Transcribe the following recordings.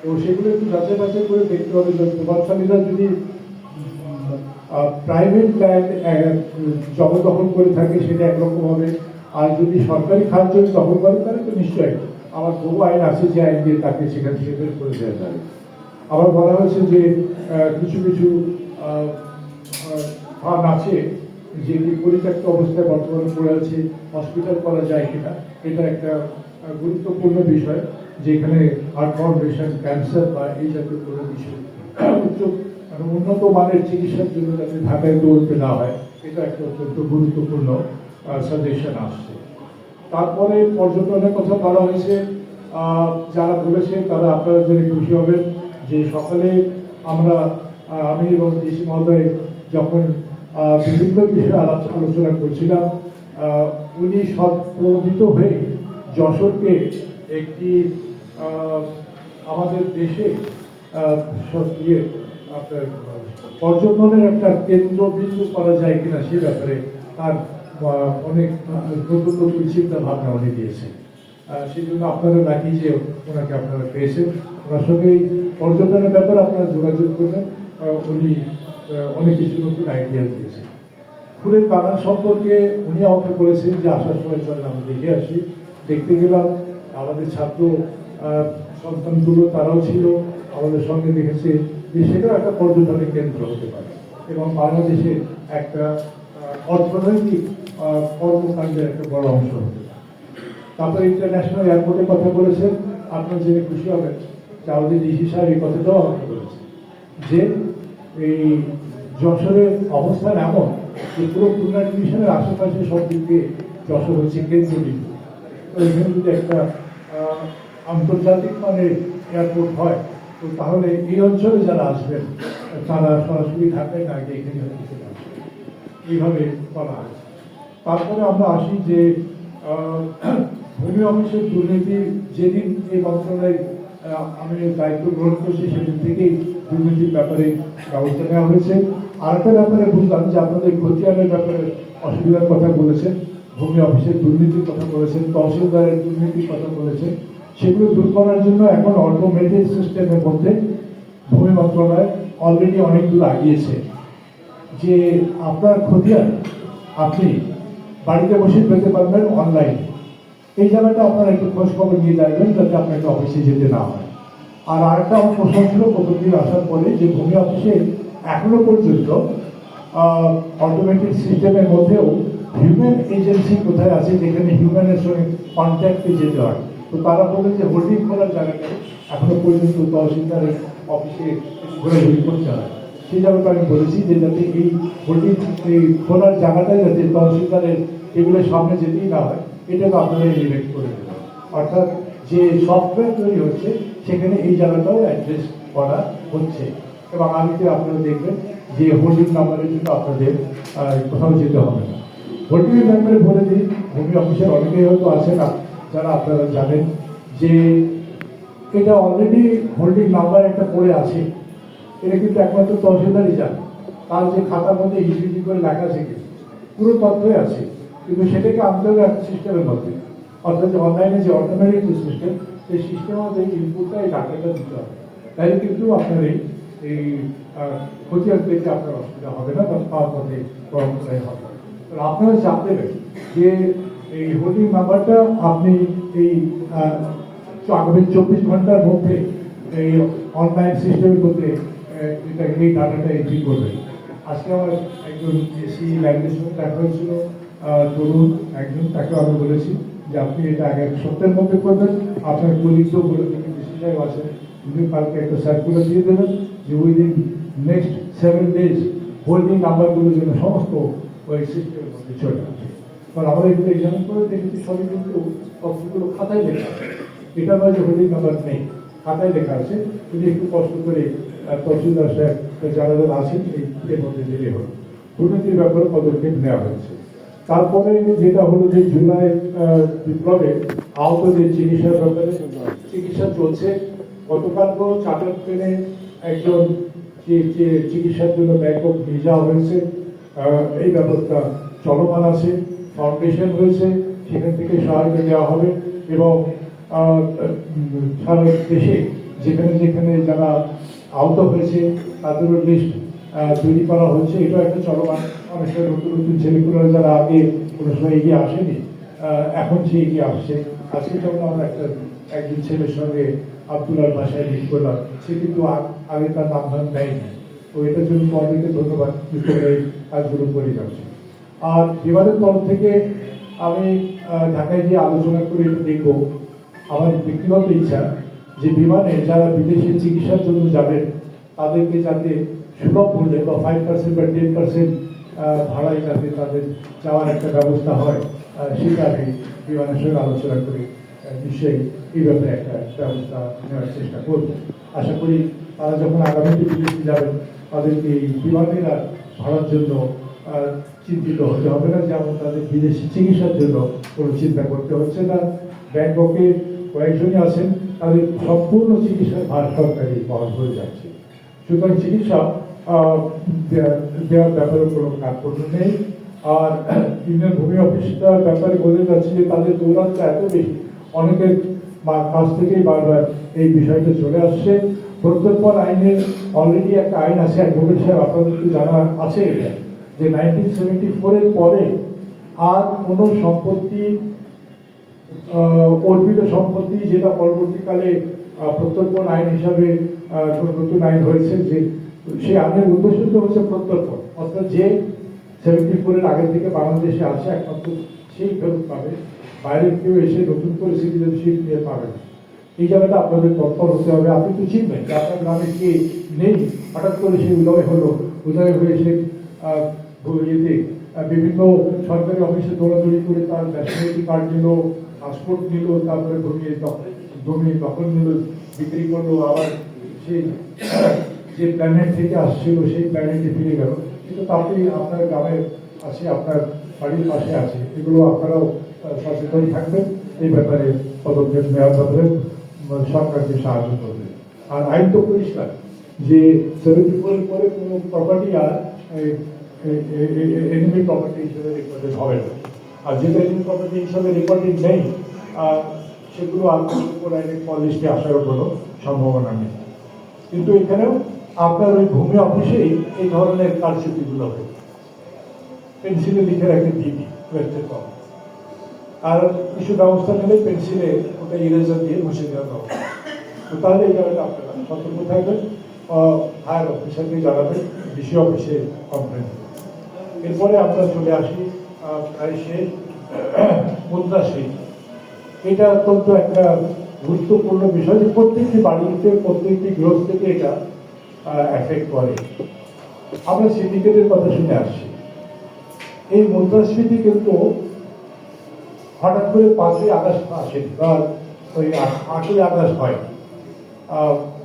তো সেগুলো একটু যাচাই বাছাই করে দেখতে হবে। যে প্রভাবশালীরা যদি প্রাইভেট ল্যান্ড জবরদখল করে থাকে, সেটা একরকম হবে। আর যদি সরকারি খাত যদি দখল করে, তাহলে তো নিশ্চয়ই আমার বহু আইন আছে যে আইন দিয়ে তাকে সেখান থেকে বের করে দেওয়া যাবে। আবার বলা হয়েছে যে কিছু কিছু ফান্ড আছে যেটি পরিত্যক্ত অবস্থায় বর্তমানে পড়ে আছে, হসপিটাল করা যায় কিনা এটা একটা গুরুত্বপূর্ণ বিষয়। যেখানে হার্ট ফাউন্ডেশন ক্যান্সার বা এই জাতীয় কোনো বিষয় উচ্চ মানে উন্নত মানের চিকিৎসার জন্য যাতে ঢাকায় দৌড়তে না হয়, এটা একটা অত্যন্ত গুরুত্বপূর্ণ সাজেশন আসছে। তারপরে পর্যটনের কথা বলা হয়েছে যারা বলেছে তারা আপনারা জেনে খুশি হবেন যে সকালে আমরা আমি এবং ডিসি মহোদয় যখন বিভিন্ন বিষয়ে আলাপ- আলোচনা করছিলাম উনি সপ্রমিত হয়ে যশোরকে একটি আমাদের দেশে ইয়ে আপনার, পর্যটনের একটা কেন্দ্রবিন্দু করা যায় কিনা সে ব্যাপারে তার অনেক নতুন নতুন চিন্তা ভাবনা উনি দিয়েছেন। সেই জন্য আপনারা রাখি যে ওনাকে আপনারা পেয়েছেন, ওনার সঙ্গে পর্যটনের ব্যাপারে আপনারা যোগাযোগ করবেন। উনি অনেক কিছু নতুন আইডিয়া দিয়েছেন। ফুলের বাগান সম্পর্কে উনি আমাকে বলেছেন যে আসার সময় চলেন, আমি দেখে আসি। দেখতে গেলাম, আমাদের ছাত্র সন্তানগুলো তারাও ছিল, আমাদের সঙ্গে দেখেছে যে সেটাও একটা পর্যটনের কেন্দ্র হতে পারে। এবং বাংলাদেশে একটা অর্থনৈতিক কর্মকাণ্ডের একটা বড় অংশ হতে পারে। তারপরে ইন্টারন্যাশনাল এয়ারপোর্টের কথা বলেছেন, আপনার জেনে খুশি হবেন আমাদের ডিসি সাহেব এই কথাটাও আমাকে বলেছেন যে এই যশোরের অবস্থান এমন যে পুরো খুলনা ডিভিশনের আশেপাশে সব দিক দিয়ে যশোর হচ্ছে কেন্দ্রবিন্দু। এখানে যদি একটা আন্তর্জাতিক মানে এয়ারপোর্ট হয়, তো তাহলে এই অঞ্চলে যারা আসবেন, তারা সরাসরি ঢাকায় না গিয়ে এখানে এইভাবে বলা হয়। তারপরে আমরা আসি যে ভূমি অফিসের দুর্নীতি যেদিন এই মন্ত্রণালয়ে আমি দায়িত্ব গ্রহণ করছি, সেদিন থেকেই দুর্নীতির ব্যাপারে ব্যবস্থা নেওয়া হয়েছে। আর আরেকটা ব্যাপারে বুঝলাম যে আপনাদের খতিয়ানের ব্যাপারে অসুবিধার কথা বলেছেন ভূমি অফিসের দুর্নীতির কথা বলেছেন, তহসিলদারের দুর্নীতির কথা বলেছেন। সেগুলো দূর করার জন্য এখন অল্প অটোমেটেড সিস্টেমের মধ্যে ভূমি মন্ত্রণালয় অলরেডি অনেক দূর আগিয়েছে। যে আপনার খতিয়ান আপনি বাড়িতে বসে পেতে পারবেন অনলাইন এই জায়গাটা আপনারা একটু খোঁজ খবর নিয়ে যাবেন যাতে আপনাকে অফিসে যেতে না হয়। আর আরেকটা আমার প্রশ্ন ছিল প্রথম আসার পরে যে ভূমি অফিসে এখনও পর্যন্ত অটোমেটিক সিস্টেমের মধ্যেও হিউম্যান এজেন্সি কোথায় আছে যেখানে হিউম্যানের সঙ্গে কন্ট্যাক্টে যেতে হয়? তো তারা বলে যে হোল্ডিং খোলার জায়গাটা এখনও পর্যন্ত তহসিলদারের অফিসে ঘোরাঘুরি করতে হয়। সেই জায়গাটা আমি বলেছি যে যাতে এই হোল্ডিং এই খোলার জায়গাটাই যাতে তহসিলদারের এগুলো সামনে যেতেই না হয়, এটাকে আপনারা এলিভেট করে দেবেন। অর্থাৎ যে সফটওয়্যার তৈরি হচ্ছে, সেখানে এই জায়গাটাও অ্যাড্রেস করা হচ্ছে। এবং আমিতে আপনারা দেখবেন যে হোল্ডিং নাম্বারের জন্য আপনাদের কোথাও যেতে হবে না। হোল্ডিং নাম্বারে বলে দিই, ভূমি অফিসের অনেকেই হয়তো আছেন আপ- যারা আপনারা জানেন যে এটা অলরেডি হোল্ডিং নাম্বার একটা পড়ে আছে। এটা কিন্তু একমাত্র তহসিলদারই জানে। তার যে খাতার মধ্যে হিসিবি করে লেখা কিন্তু পুরো তথ্যই আছে। কিন্তু সেটাকে আনতে হবে একটা সিস্টেমের মধ্যে। অর্থাৎ অনলাইনে যে অটোমেটিক যে সিস্টেম সেই সিস্টেমের মধ্যে ইনপুটটা এই ডাটাটা দিতে হবে। তাহলে কিন্তু আপনার এই এই খতিয়ান পেতে আপনার অসুবিধা হবে না, বা পাওয়ার পথে কর্মচারী হবে আপনারা চাপ দেবেন যে এই হোল্ডিং নাম্বারটা আপনি এই আগামী চব্বিশ ঘণ্টার মধ্যে এই অনলাইন সিস্টেমের মধ্যে এটা, এই ডাটাটা এন্ট্রি করবেন। আজকে আমার একজন এসি ল্যাঙ্গুয়েজ দেখা হয়েছিল তরুণ একজন, তাকে আমি বলেছি যে আপনি এটা আগে সপ্তাহের মধ্যে করবেন। আপনার কলিগও বলে দেবেন ডিসি সাহেব আছেন উনি কালকে একটা সার্কুলার দিয়ে দেবেন যে within next seven days holding নাম্বারগুলো যেন সমস্ত ওই সিস্টেমের মধ্যে চলে আসে। কারণ আমরা এগুলো এক্সামিন করে দেখেছি সবই কিন্তু তথ্যগুলো খাতায় লেখা এটা নয় যে হোল্ডিং নাম্বার নেই। খাতায় লেখা আছে। যদি একটু কষ্ট করে তহসিলদার সাহেব যারা যারা আছেন এর মধ্যে দিলে হলো দুর্নীতির ব্যাপারে পদক্ষেপ নেওয়া হয়েছে। তারপরে যেটা হলো যে জুলাই বিপ্লবে আহত যে চিকিৎসার ব্যাপারে চিকিৎসা চলছে গতকালকেও চার্টার ট্রেনে একজন চিকিৎসার জন্য ব্যাংকক নিয়ে যাওয়া হয়েছে এই ব্যবস্থা চলমান আছে। ফাউন্ডেশন হয়েছে, সেখান থেকে সহায়তা দেওয়া হবে এবং সারা দেশে যেখানে যেখানে যারা আহত হয়েছে, তাদেরও লিস্ট তৈরি করা হচ্ছে এটা একটা চলমান অনেকটা নতুন নতুন ছেলেগুলো যারা আগে কোনো সময় এগিয়ে আসেনি এখন সে এগিয়ে আসছে। আজকে যখন আমরা একটা, একজন ছেলের সঙ্গে আবদুল্লার ভাষায় মিট করলাম, সে কিন্তু আগে তার নাম ধাম দেয়নি। তো এটার জন্য তোমাদেরকে ধন্যবাদ কাজগুলো করে যাচ্ছে আর বিমানের তরফ থেকে আমি ঢাকায় গিয়ে আলোচনা করে একটু দেখব। আমার ব্যক্তিগত ইচ্ছা যে বিমানে যারা বিদেশে চিকিৎসার জন্য যাবেন, তাদেরকে যাতে সুলভ মূল্যে বা ফাইভ পার্সেন্ট বা টেন পার্সেন্ট ভাড়ায় যাতে তাদের যাওয়ার একটা ব্যবস্থা হয় সেটা আমি বিমানের সঙ্গে আলোচনা করে নিশ্চয়ই এই ব্যাপারে একটা ব্যবস্থা নেওয়ার চেষ্টা করব। আশা করি তারা যখন আগামীতে বিদেশে যাবেন, তাদেরকে এই বিমানের ভাড়ার জন্য চিন্তিত হতে হবে না যেমন তাদের বিদেশি চিকিৎসার জন্য কোনো চিন্তা করতে হচ্ছে না। ব্যাংককে কয়েকজনই আছেন, তাদের সম্পূর্ণ চিকিৎসার ভার সরকারি বহন হয়ে যাচ্ছে। সুতরাং চিকিৎসা দেওয়ার ব্যাপারে কোনো কার্পণ্য নেই। আর ইউনিয়ন ভূমি অফিসটার ব্যাপারে বলে যাচ্ছে যে তাদের দৌরাত্ম এত বেশি। অনেকের কাছ থেকেই বারবার এই বিষয়টা চলে আসছে। প্রত্যর্পণ আইনের অলরেডি একটা আইন আছে, অ্যাডভোকেট সাহেব আপনাদের জানা আছে এটা? যে নাইনটিন সেভেন্টি ফোরের পরে আর কোনো সম্পত্তি অর্পিত সম্পত্তি যেটা পরবর্তীকালে প্রত্যর্পণ আইন হিসাবে নতুন আইন হয়েছে যে সেই আইনের উদ্দেশ্য হচ্ছে প্রত্যর্পণ। অর্থাৎ যে সেভেন্টি ফোরের আগে থেকে বাংলাদেশে আছে একমাত্র, সেই ফেরত পাবে। বাইরের কেউ এসে নতুন করে সিটিজেনশিপ নিয়ে পাবে না। এই জায়গাটা আপনাদের তৎপর হতে হবে। আপনি তো চিনবেন আপনার গ্রামে কে নেই। হঠাৎ করে সে উদয় হলো। উদয় হয়ে সে ইয়েতে বিভিন্ন সরকারি অফিসে দৌড়াদৌড়ি করে তার ন্যাশনালিটি কার্ড নিল, পাসপোর্ট নিল, তারপরে জমিয়ে জমি দখল নিল, বিক্রি করল, আবার সেই যে প্ল্যানেট থেকে আসছিল, সেই প্ল্যানেটে ফিরে গেল। কিন্তু তাতেই আপনার গ্রামে আছে, আপনার বাড়ির পাশে আছে। এগুলো আপনারাও সচেতন থাকবেন। এই ব্যাপারে পদক্ষেপ নেওয়ার ব্যাপারে সরকারকে সাহায্য করবে আর আইন তো পরিষ্কার, যে সেভেন্টি ফোরের পরে কোনো প্রপার্টি আর এনিমি প্রপার্টি হিসেবে রেকর্ডেড হবে না। আর যেটা এনিমি প্রপার্টি হিসেবে রেকর্ডেড নেই সেগুলো উপর আইনের পলিশকে আসার কোনো সম্ভাবনা নেই। কিন্তু এখানেও আপনার ওই ভূমি অফিসেই এই ধরনের কারচুপিগুলো হয় পেন্সিলে লিখে রাখে দিবি ওয়েস্টের কম আর কিছু ব্যবস্থা নিলে পেন্সিলে ওটা ইরেজার দিয়ে মুছে দেওয়া ব্যবস্থা তো তাহলে এই জায়গাটা আপনারা সতর্ক থাকবেন। হায়ার অফিসারকে জানাবেন, ডিসি অফিসে কমপ্লেন এরপরে আমরা চলে আসি প্রায় শেষ মুদ্রাশ্রী এটা অত্যন্ত একটা গুরুত্বপূর্ণ বিষয় যে প্রত্যেকটি বাড়িতে, প্রত্যেকটি গৃহস্থকে এটা এফেক্ট করে। আমরা সিন্ডিকেটের কথা শুনে আসছি। এই মুদ্রাস্ফীতি কিন্তু হঠাৎ করে পাঁচই আগস্ট আসেনি, বা ওই আট- আটই আগস্ট হয়।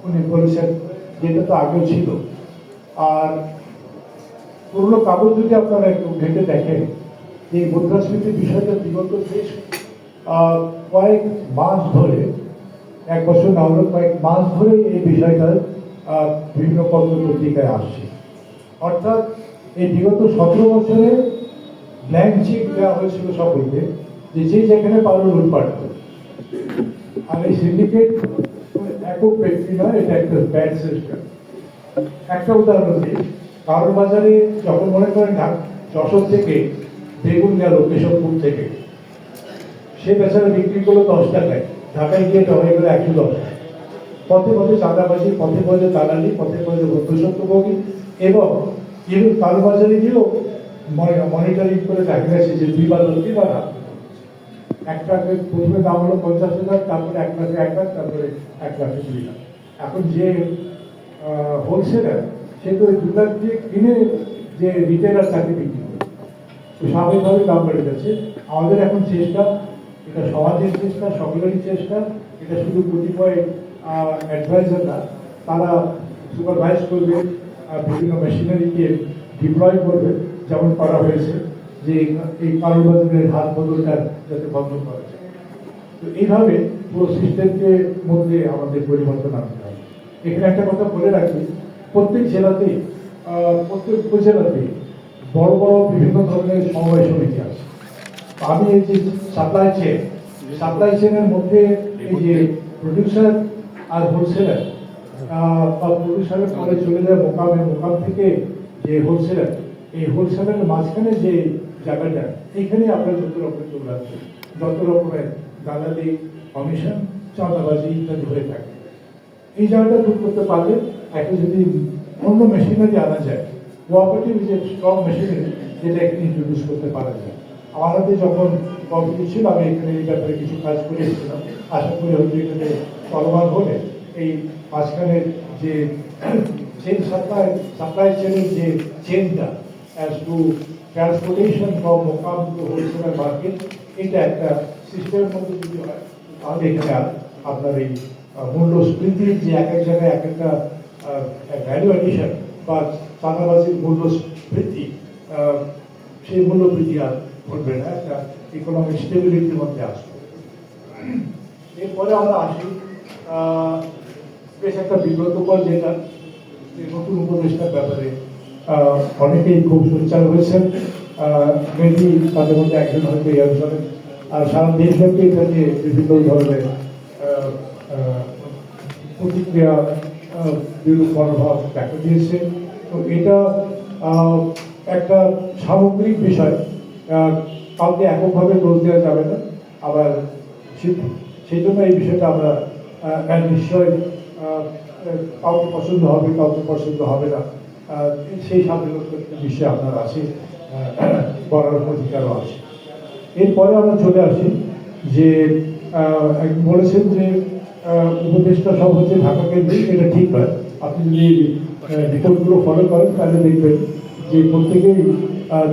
উনি বলেছেন, যেটা তো আগেও ছিল। আর পুরনো কাগজ যদি আপনারা একটু ঘেটে দেখেন এই মুদ্রাস্ফীতির বিষয়টা বিগত বেশ কয়েক মাস ধরে, এক বছর না হলেও কয়েক মাস ধরে এই বিষয়টা বিভিন্ন পত্র পত্রিকায় আসছে। অর্থাৎ এই বিগত সতেরো বছরে ব্ল্যাঙ্ক চেক দেওয়া হয়েছিল সকলকে, যে যে যেখানে পারো লুটপাট করো। আর এই সিন্ডিকেট একক ব্যক্তি নয় এটা একটা ব্যাড সিস্টেম একটা উদাহরণ দিই। কারোর বাজারে যখন মনে করেন যশোর থেকে বেগুন গেল কেশবপুর থেকে, সে বেচারা বিক্রি করল দশ টাকায়। ঢাকায় গিয়ে হয়ে গেলো একশো দশ। পথে পথে চাঁদাবাজি পথে পথে দালালি, পথে পথে মধ্যসত্যভোগী এবং কিন্তু কারও বাজারে গিয়েও মনিটরিং করে দেখা গেছে যে দুই বার দুই বার হাত এক ট্রাকের প্রথমে দাম হলো পঞ্চাশ হাজার, তারপরে এক লাখে এক লাখ, তারপরে এক লাখে দুই লাখ এখন যে হোলসেলার সে তো ওই দু লাখ দিয়ে কিনে যে রিটেলার তাকে বিক্রি করে তো স্বাভাবিকভাবে দাম বেড়ে যাচ্ছে। আমাদের এখন চেষ্টা, এটা সমাজের চেষ্টা, সকলেরই চেষ্টা, এটা শুধু কতিপয় অ্যাডভাইজার না, তারা সুপারভাইজ করবে বিভিন্ন মেশিনারিকে ডিপ্লয় করবে, যেমন করা হয়েছে, যে এই কারোবাজারের হাত বদলটা যাতে বন্ধ করা যায়। তো এইভাবে পুরো সিস্টেমকে মধ্যে আমাদের পরিবর্তন আনতে হবে। এখানে একটা কথা বলে রাখি প্রত্যেক জেলাতেই আহ, প্রত্যেক উপজেলাতেই বড় বড় বিভিন্ন ধরনের সমবায় সমিতি আছে। আমি এই যে সাপ্লাই চেন সাপ্লাই চেনের মধ্যে এই যে প্রডিউসার আর হোলসেলার বা প্রডিউসারের পরে চলে যায় মোকামে মোকাম থেকে যে হোলসেলার এই হোলসেলারের মাঝখানে যে জায়গাটা এখানে আপনার যত রকমের চলে আসছে যত রকমের দালালি কমিশন চাঁদাবাজি ইত্যাদি হয়ে থাকে। এই জায়গাটা দূর করতে পারলে একটা যদি অন্য মেশিনারি আনা যায় কোঅপারেটিভ যে স্ট্রং মেশিনারি যেটা এখানে ইন্ট্রোডিউস করতে পারা যায়। আমার হাতে যখন কমিটি ছিল আমি এখানে এই ব্যাপারে কিছু কাজ করে এসেছিলাম। আশা করি হয়তো এখানে চলমান হলে এই মাঝখানে যে চেন সাপ্লাই সাপ্লাই চেনের যে চেনটা অ্যাজ টু ট্রান্সপোর্টেশন মোকাম টু হোলসেলার মার্কেট এটা একটা সিস্টেমের মধ্যে যদি হয় তাহলে এখানে আপনার এই আহ, মূল্যস্ফীতির যে এক এক জায়গায় এক একটা ভ্যালু অ্যাডিশন বা চাঁদাবাজির আহ, সেই মূল্য বৃদ্ধি আর ঘটবে না একটা ইকোনমিক স্টেবিলিটির মধ্যে আসবে। এরপরে আমরা আসি বেশ একটা বিব্রতকর যেটা নতুন উপদেষ্টার ব্যাপারে অনেকেই খুব সোচ্চার হয়েছেন মেবি তাদের মধ্যে একজন হয়তো এই অঞ্চলে আর সারা দেশব্যাপী এটা নিয়ে বিভিন্ন ধরনের প্রতিক্রিয়া বিরূপ মনোভাব দেখা দিয়েছে। তো এটা একটা সামগ্রিক বিষয়। কাউকে এককভাবে দোষ দেওয়া যাবে না। আবার সেই জন্য এই বিষয়টা আমরা নিশ্চয় কাউকে পছন্দ হবে, কাউকে পছন্দ হবে না। সেই স্বাধীনতার বিষয়ে আপনার আছে করার অধিকারও আছে। এরপরে আমরা চলে আসি যে বলেছেন যে উপদেষ্টা সব হচ্ছে ঢাকা কেন্দ্রিক এটা ঠিক নয় আপনি যদি রিপোর্টগুলো ফলো করেন, তাহলে দেখবেন যে প্রত্যেকেই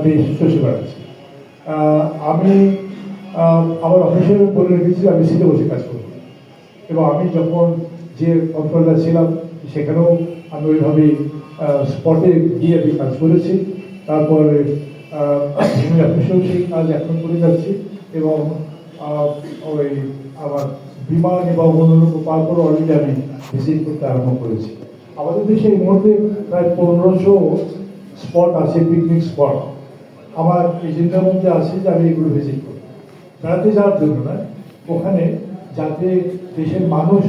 দেশ চষে বেড়াচ্ছে আমি আমার অফিসে বলে রেখেছি, আমি সিটে বসে কাজ করব। এবং আমি যখন যে অঞ্চলটা ছিলাম, সেখানেও আমি ওইভাবে স্পটে গিয়ে আমি কাজ করেছি। তারপরে আমি অফিসেও সেই কাজ এখন করে যাচ্ছি। এবং ওই আমার বিমান এবং অন্যান্য পার্কও অলরেডি আমি ভিজিট করতে আরম্ভ করেছি। আমাদের দেশে এই মুহূর্তে প্রায় পনেরোশো স্পট আছে পিকনিক স্পট আমার এজেন্ডার মধ্যে আছে যে আমি এগুলো ভিজিট করি বেড়াতে যাওয়ার জন্য নয় ওখানে যাতে দেশের মানুষ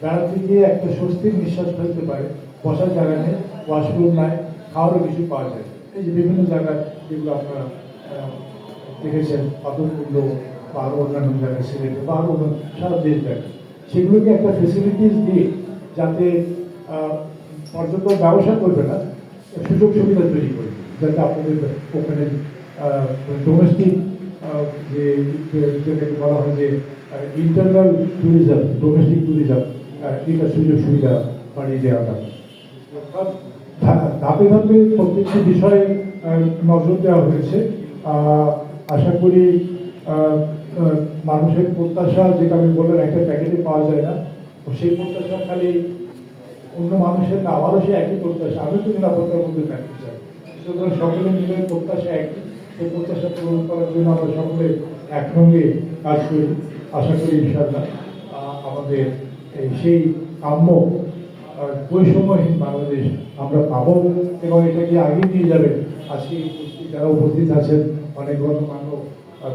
বেড়াতে গিয়ে একটা স্বস্তির নিঃশ্বাস ফেলতে পারে, বসার জায়গা নেই ওয়াশরুম নাই, খাওয়ারও কিছু পাওয়া যায়। এই যে বিভিন্ন জায়গায় যেগুলো আপনারা দেখেছেন পাথরকুণ্ড বা আরও জায়গায় সিলেটে বা আরও সারা দেশ দেখেন সেগুলোকে একটা ফেসিলিটিস দিয়ে যাতে আহ, পর্যটন ব্যবসা করবে না সুযোগ সুবিধা তৈরি করবে যাতে আপনাদের ওখানে ডোমেস্টিক যে যেটাকে বলা হয় যে ইন্টারনাল ট্যুরিজম ডোমেস্টিক ট্যুরিজম এটা সুযোগ সুবিধা বাড়িয়ে দেওয়া যাবে ধাপে ধাপে প্রত্যেকটি বিষয়ে নজর দেওয়া হয়েছে। আশা করি মানুষের প্রত্যাশা যেটা আমি বললাম, একটা প্যাকেটে পাওয়া যায় না। তো সেই প্রত্যাশা খালি অন্য মানুষের না, আমারও সে একই প্রত্যাশা। আমি তো নিরাপত্তার মধ্যে থাকতে চাই। সুতরাং সকলে মিলে প্রত্যাশা একই। সেই প্রত্যাশা পূরণ করার জন্য আমরা সকলে একসঙ্গে কাজ করি। আশা করি ইনশাল্লাহ আমাদের সেই কাম্য বৈষম্যহীন বাংলাদেশ আমরা পাবো এবং এটাকে আগে নিয়ে যাবে। আজকে যারা উপস্থিত আছেন, অনেক গণ্যমান্য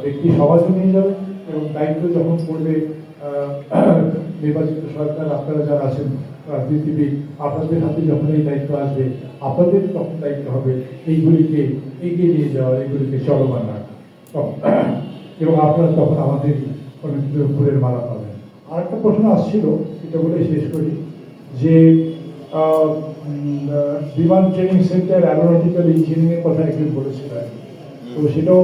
ব্যক্তি সমাজও নিয়ে যাবে এবং দায়িত্ব যখন পড়বে নির্বাচিত সরকার, আপনারা যারা আছেন রাজনীতিবিদ আপনাদের হাতে যখন এই দায়িত্ব আসবে, আপনাদের তখন দায়িত্ব হবে এইগুলিকে এগিয়ে নিয়ে যাওয়া, এইগুলিকে চলমান এবং আপনারা তখন আমাদের কোনো কিছু ফুলের মালা পাবেন। আর একটা প্রশ্ন আসছিল এটা বলে শেষ করি, যে বিমান ট্রেনিং সেন্টার অ্যারোনটিক্যাল ইঞ্জিনিয়ারিং এর কথা একদিন বলেছিলেন। তো সেটাও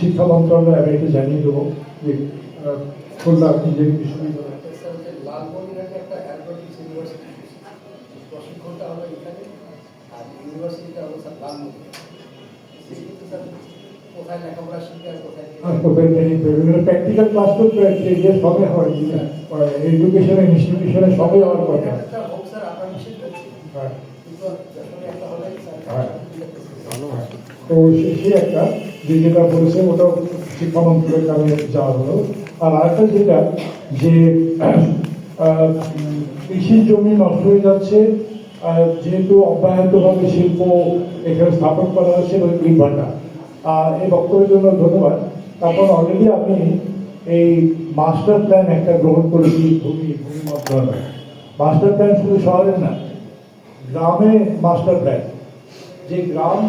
শিক্ষা মন্ত্রণালয় আমি এটা জানিয়ে দেবো যে খুলনা ইঞ্জিনিয়ারিং বিশ্ববিদ্যালয় ক্লাস এডুকেশনের হওয়ার কথা হ্যাঁ। হ্যাঁ। তো একটা যে যেটা বলেছে ওটাও শিক্ষা মন্ত্রকের কারণে যাওয়া হলো। আর আরেকটা যেটা, যে কৃষির জমি নষ্ট হয়ে যাচ্ছে যেহেতু অব্যাহতভাবে শিল্প এখানে স্থাপন করা হচ্ছে ভান্ডার আর এই বক্তব্যের জন্য ধন্যবাদ। তারপর অলরেডি আপনি এই মাস্টার প্ল্যান একটা গ্রহণ করেছি ভূমি ভূমি মন্ত্রণালয়। মাস্টার প্ল্যান শুধু শহরের না, গ্রামে মাস্টার প্ল্যান যে গ্রাম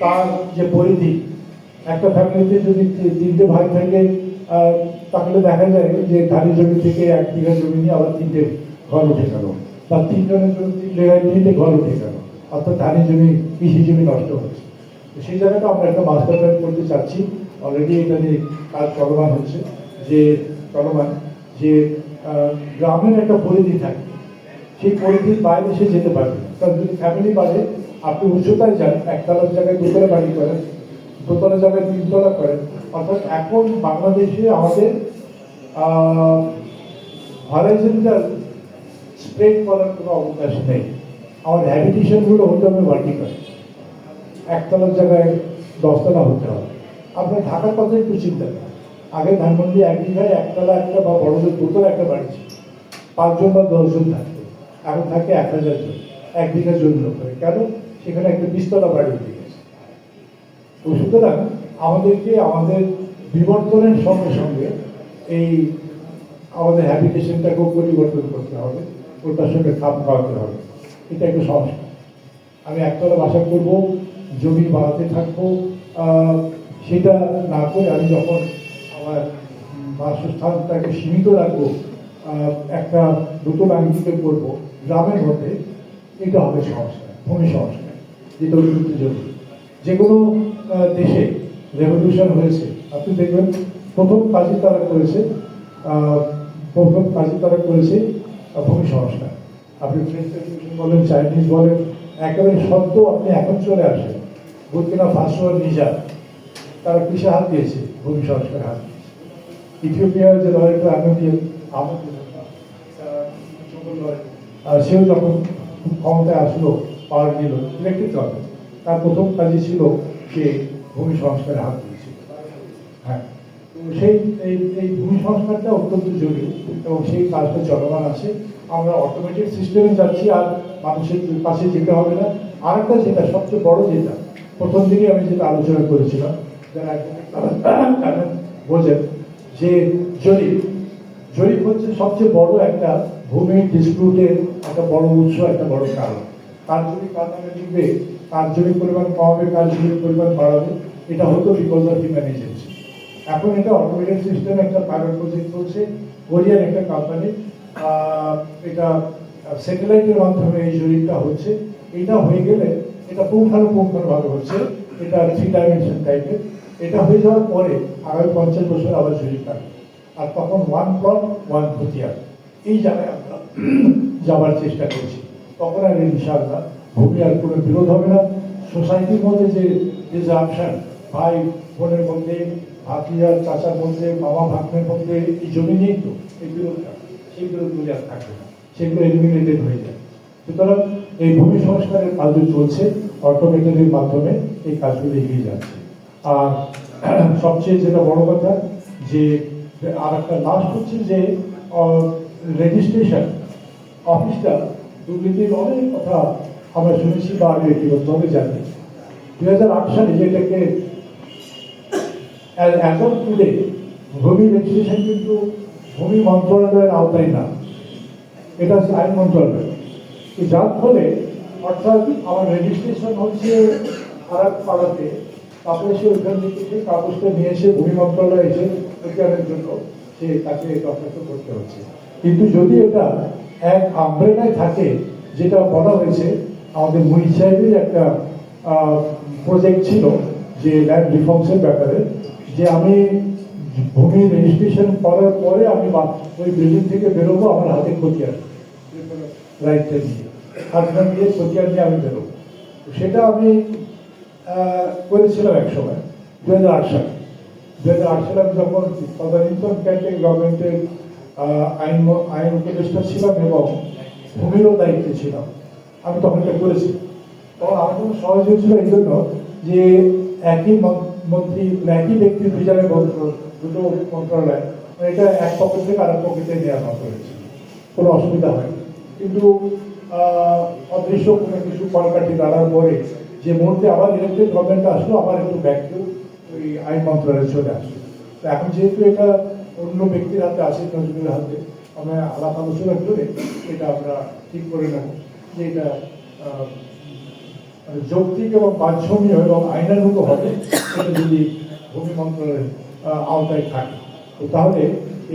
তার যে পরিধি একটা ফ্যামিলিতে যদি তিনটে ভাই থাকে তাহলে দেখা যায় যে ধানি জমি থেকে এক বিঘা জমি নিয়ে আবার তিনটে ঘর উঠে গেল। বা তিনজনের জন্য তিন জায়গায় তিনটে ঘর উঠে গেল। অর্থাৎ ধানি জমি, কৃষি জমি নষ্ট হচ্ছে। সেই জায়গাটা আমরা একটা মাস্টার প্ল্যান করতে চাচ্ছি। অলরেডি এটা নিয়ে কাজ চলমান হচ্ছে। যে, চলমান, যে গ্রামের একটা পরিধি থাকে। সেই পরিধির বাইরে সে যেতে পারবে কারণ যদি ফ্যামিলি বাড়ে, আপনি উচ্চতায় যান একতলার জায়গায় দুতলা বাড়ি করেন দোতলা জায়গায় তিনতলা করেন অর্থাৎ এখন বাংলাদেশে আমাদের হরাইজেন্টাল স্প্রেড করার কোনো অবকাশ নেই। আমার হ্যাবিটেশনগুলো হতে হবে ভার্টিক্যাল একতলার জায়গায় দশতলা হতে হবে। আপনার ঢাকার কথা একটু চিন্তা করেন। আগে ধানমন্ডি এক বিঘায় একতলা একটা বা বড়দের দুতলা একটা বাড়ি ছিল। পাঁচজন বা দশজন থাকতো। এখন থাকে এক হাজার জন। এক বিঘা জমি করে কেন? সেখানে একটা বিস্তলা বাড়ি তো সুতরাং আমাদেরকে আমাদের বিবর্তনের সঙ্গে সঙ্গে এই আমাদের হ্যাবিটেশনটাকেও পরিবর্তন করতে হবে ওটার সঙ্গে খাপ খাওয়াতে হবে। এটা একটা সমস্যা। আমি একতলা বাসা করব, জমি বাড়াতে থাকব সেটা না করে আমি যখন আমার বাসস্থানটাকে সীমিত রাখব একটা নতুন আঙ্গিকে করব, গ্রামের মধ্যে, এটা হবে সংস্কার ভূমি সংস্কার যেটা অত্যন্ত জরুরি যে কোনো দেশে রেভলিউশন হয়েছে। আপনি দেখবেন, প্রথম কাজই তারা করেছে প্রথম কাজই তারা করেছে ভূমি সংস্কার আপনি ফ্রেঞ্চ রেভলিউশন বলেন চাইনিজ বলেন, একেবারে সদ্য আপনি এখন চলে আসেন। বুর্কিনা ফাসো নিজার তারা কিসে হাত দিয়েছে? ভূমি সংস্কারে হাত দিয়েছে। ইথিওপিয়ার যে লড়াইটা আমেরিয়ান আর সেও যখন ক্ষমতায় আসলো পাওয়ার নিল ইলেকট্রিক তার প্রথম কাজই ছিল সে ভূমি সংস্কারে হাত দিয়েছিল। হ্যাঁ তো সেই, এই ভূমি সংস্কারটা অত্যন্ত জরুরি এবং সেই কাজটা চলমান আছে। আমরা অটোমেটিক সিস্টেমে যাচ্ছি আর মানুষের কাছে যেতে হবে না। আর একটা যেটা, সবচেয়ে বড় যেটা, প্রথম দিকে আমি যেটা আলোচনা করেছিলাম, যারা তারা বোঝেন যে জরিপ জরিপ হচ্ছে সবচেয়ে বড় একটা ভূমি ডিসপিউটের একটা বড় উৎস, একটা বড় কারণ। কার জমি কার নামে লিখবে কার জমি পরিমাণ কমাবে কার জমির পরিমাণ বাড়াবে, এটা হতো হিউম্যান এজেন্সি এখন এটা অটোমেটেড সিস্টেম একটা প্রাইভেট প্রজেক্ট চলছে কোরিয়ার একটা কোম্পানি এটা স্যাটেলাইটের মাধ্যমে এই জরিপটা হচ্ছে। এটা হয়ে গেলে এটা পুঙ্খানুপুঙ্খানুভাবে হচ্ছে, এটা থ্রি ডাইমেনশন টাইপের এটা হয়ে যাওয়ার পরে আগামী পঞ্চাশ বছর আবার জরিপ থাকবে আর তখন ওয়ান প্লট ওয়ান খতিয়ান এই জায়গায় আমরা যাবার চেষ্টা করছি। তখন আর ইনশাআল্লাহ ভূমি আর কোনো বিরোধ হবে না। সোসাইটির মধ্যে যে যে ডিজামশন ভাই বোনের মধ্যে ভাতিজার চাচার মধ্যে, মামা, ভাগ্নের মধ্যে, এই জমি নেই তো এই বিরোধটা। সেই বিরোধগুলি আর থাকবে না। সেগুলো এলিমিনেটেড হয়ে যায়। সুতরাং এই ভূমি সংস্কারের কাজও চলছে অটোমেটেডের মাধ্যমে এই কাজগুলো এগিয়ে যাচ্ছে। আর সবচেয়ে যেটা বড় কথা, যে আর একটা লাস্ট হচ্ছে যে রেজিস্ট্রেশন অফিসটা দুর্নীতির অনেক কথা আমরা শুনেছি বা আমি ব্যক্তিগতভাবে জানি। দুই হাজার আট সালে যেটাকে অ্যাজ অফ ভূমি রেজিস্ট্রেশন কিন্তু ভূমি মন্ত্রণালয়ের আওতায় না। এটা হচ্ছে আইন মন্ত্রণালয়। যার ফলে অর্থাৎ আমার রেজিস্ট্রেশন হচ্ছে খারাপ পাড়াতে, তারপরে সে ওইখান থেকে কাগজটা নিয়ে এসে ভূমি মন্ত্রণালয়ে এসে বিজ্ঞানের জন্য সে তাকে দরখাস্ত করতে হচ্ছে। কিন্তু যদি এটা এক আমব্রেলায় থাকে, যেটা বলা হয়েছে আমাদের মুই সাহেবের একটা প্রজেক্ট ছিল যে ল্যান্ড রিফর্মসের ব্যাপারে, যে আমি ভূমি রেজিস্ট্রেশন করার পরে আমি ওই বিল্ডিং থেকে বেরোবো, আমার হাতে খতিয়ান। রাইটটা নিয়ে হাতটা দিয়ে খতিয়ান নিয়ে আমি বেরোবো। সেটা আমি করেছিলাম এক সময় দু হাজার আট সালে। দু হাজার আট সালে আমি যখন তদানীন্তন ক্যান্টেক গভর্নমেন্টের আইন আইন উপদেষ্টা ছিলাম এবং ভূমিরও দায়িত্বে ছিলাম আমি তখন এটা করেছি। তখন আমার জন্য সহজ হয়েছিল এই জন্য যে একই মন- মন্ত্রী মানে একই ব্যক্তির মন্ত্র দুটো মন্ত্রণালয় মানে এটা এক পক্ষ থেকে আরেক পক্ষে নেওয়া মতো হয়েছিল কোনো অসুবিধা হয়নি। কিন্তু অদৃশ্য কোনো কিছু কলকাঠি দাঁড়ার পরে যে মুহূর্তে আবার ইলেকটেড গভর্নমেন্ট আসলো, আবার একটু ব্যাক ওই আইন মন্ত্রণালয়ে চলে আসলো। তো এখন যেহেতু এটা অন্য ব্যক্তির হাতে আছে নজরুলের হাতে, আমরা আলাপ আলোচনা করে এটা আমরা ঠিক করে নেব। যে মানে যৌক্তিক এবং বাঞ্ছনীয় এবং আইনানুগ হবে, এটা যদি ভূমি মন্ত্রণালয়ের আওতায় থাকে। তো তাহলে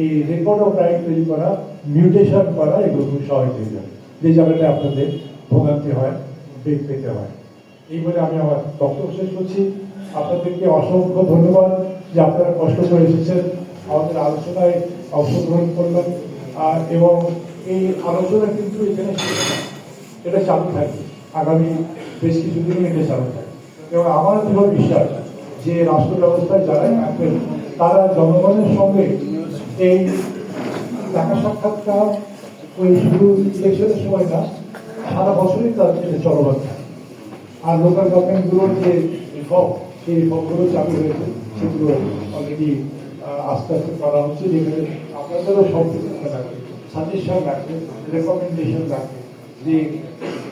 এই রেকর্ড অফ রাইট তৈরি করা, মিউটেশন করা, এগুলো খুব সহজ হয়ে যাবে। যে জায়গাটা আপনাদের ভোগান্তি হয়, বেগ পেতে হয়। এই বলে আমি আমার বক্তব্য শেষ করছি। আপনাদেরকে অসংখ্য ধন্যবাদ যে আপনারা কষ্ট করে এসেছেন, আমাদের আলোচনায় অংশগ্রহণ করলেন। আর, এবং এই আলোচনা কিন্তু এখানে। এটা চালু থাকবে। আগামী বেশ কিছুদিন এটা চালু থাকবে। এবং আমার দৃঢ় বিশ্বাস যে রাষ্ট্র ব্যবস্থায় যারাই থাকবেন তারা জনগণের সঙ্গে এই দেখা সাক্ষাৎকার ওই শুধু ইলেকশনের সময় না সারা বছরই তাদের এটা চলমান থাকে। আর লোকাল গভর্নমেন্টগুলোর যে রিফর্ম, সেই রিফর্মগুলো চালু হয়েছে, সেগুলো অলরেডি আস্তে আস্তে করা হচ্ছে। যেখানে আপনাদেরও সম্পৃক্ততা রাখবে সাজেশন রাখবে রেকমেন্ডেশন রাখবে যে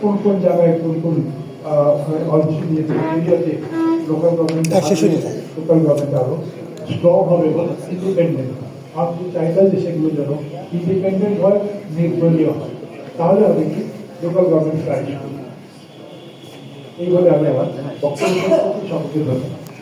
কোন কোন জায়গায় কোন কোন অঞ্চল এরিয়াতে লোকাল গভর্নমেন্ট লোকাল গভর্নমেন্ট আরও স্ট্রং হবে ইন্ডিপেন্ডেন্ট আপনি চাইছেন যে সেগুলো যেন ইন্ডিপেন্ডেন্ট হয় নির্দলীয় হয় তাহলে হবে কি লোকাল গভর্নমেন্ট রাইট এইভাবে আমি আমার বক্তব্য করছি। ধন্যবাদ